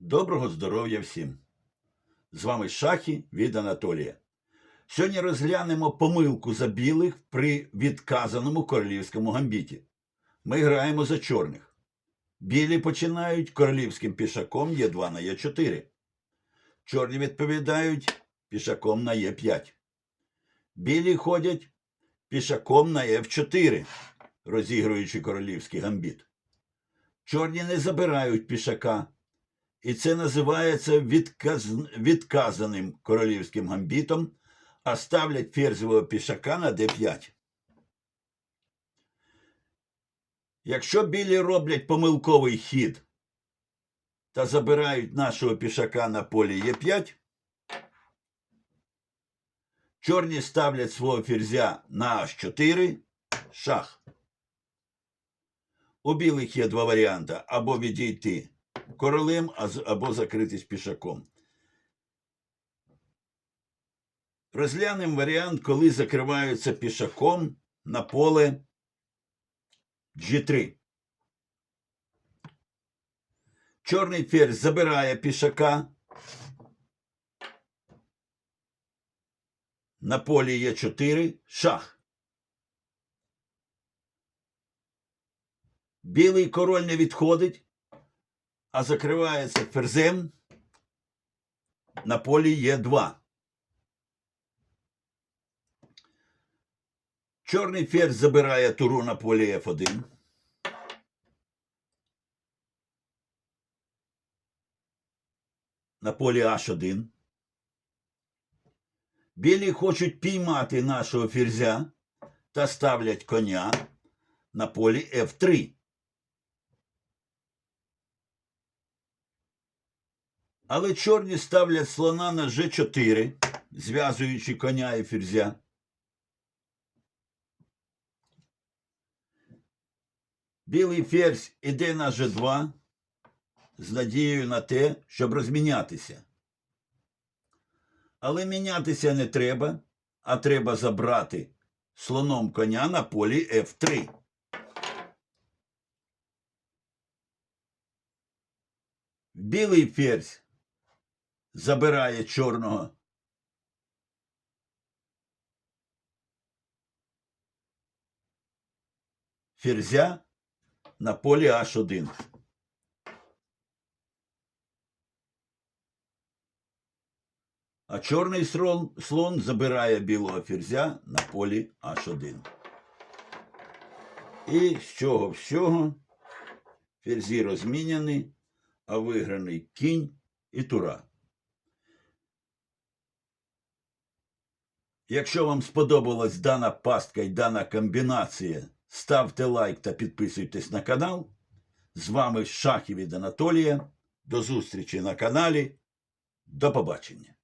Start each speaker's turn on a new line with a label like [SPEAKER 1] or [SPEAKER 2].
[SPEAKER 1] Доброго здоров'я всім! З вами Шахі від Анатолія. Сьогодні розглянемо помилку за білих при відказаному королівському гамбіті. Ми граємо за чорних. Білі починають королівським пішаком Е2 на Е4. Чорні відповідають пішаком на Е5. Білі ходять пішаком на F4, розігруючи королівський гамбіт. Чорні не забирають пішака. І це називається відказ... відказаним королівським гамбітом, а ставлять ферзевого пішака на d5. Якщо білі роблять помилковий хід та забирають нашого пішака на полі Е5, чорні ставлять свого ферзя на H4, шах. У білих є два варіанти або відійти королем або закритись пішаком. Розглянемо варіант, коли закриваються пішаком на поле G3. Чорний ферзь забирає пішака. На полі Е4 шах. Білий король не відходить, а закривається ферзем на полі Е2. Чорний ферзь забирає туру на полі F1. На полі H1. Білі хочуть піймати нашого ферзя та ставлять коня на полі F3. Але чорні ставлять слона на G4, зв'язуючи коня і ферзя. Білий ферзь іде на G2 з надією на те, щоб розмінятися. Але мінятися не треба, а треба забрати слоном коня на полі F3. Білий ферзь забирає чорного. Ферзя на полі H1. А чорний слон, слон забирає білого ферзя на полі H1. І з чого всього ферзі розміняні, а виграний кінь і тура. Якщо вам сподобалась дана пастка і дана комбінація, ставте лайк та підписуйтесь на канал. З вами Шахів від Анатолія. До зустрічі на каналі. До побачення.